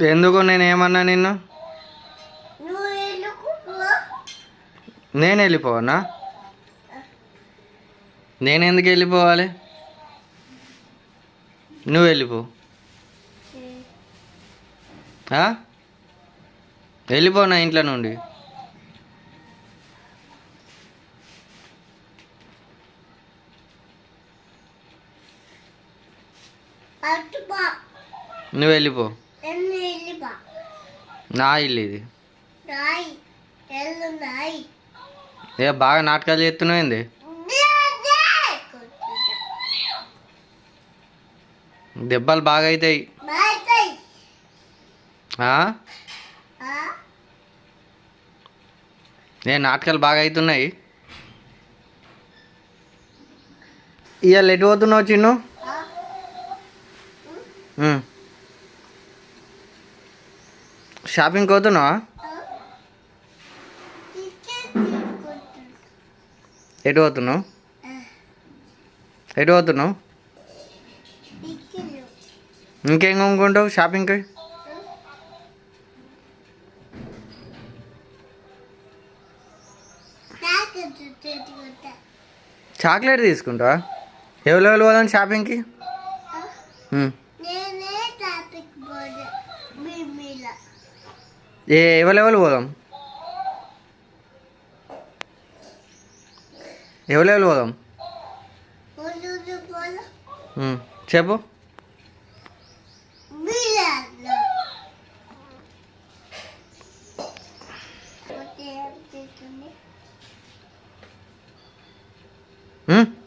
ఎందుకు నేను ఏమన్నా నిన్ను? నేను వెళ్ళిపోవన్నా నేను ఎందుకు వెళ్ళిపోవాలి? నువ్వు వెళ్ళిపో? వెళ్ళిపో నా ఇంట్లో నుండి. నువ్వు వెళ్ళిపో. నా ఇల్లు ఇది. ఏ బాగా నాటకాలు చేస్తున్నావు ఏంది? దెబ్బలు బాగా అవుతాయి? ఏ నాటకాలు బాగా అవుతున్నాయి. ఇవాళ ఎటు పోతున్నావు చిన్ను? ఉమ్. షాపింగ్కి పోతున్నావా ఎటు పోతున్నావు? ఎటు పోతున్నావు? ఇంకేం కొనుక్కుంటావు షాపింగ్కి? చాక్లెట్ తీసుకుంటావా? ఎవరెవరు పోదాం షాపింగ్కి? ఏ ఎవరెవరు పోదాం? ఎవరెవరు పోదాం? చెప్పు. Hmm?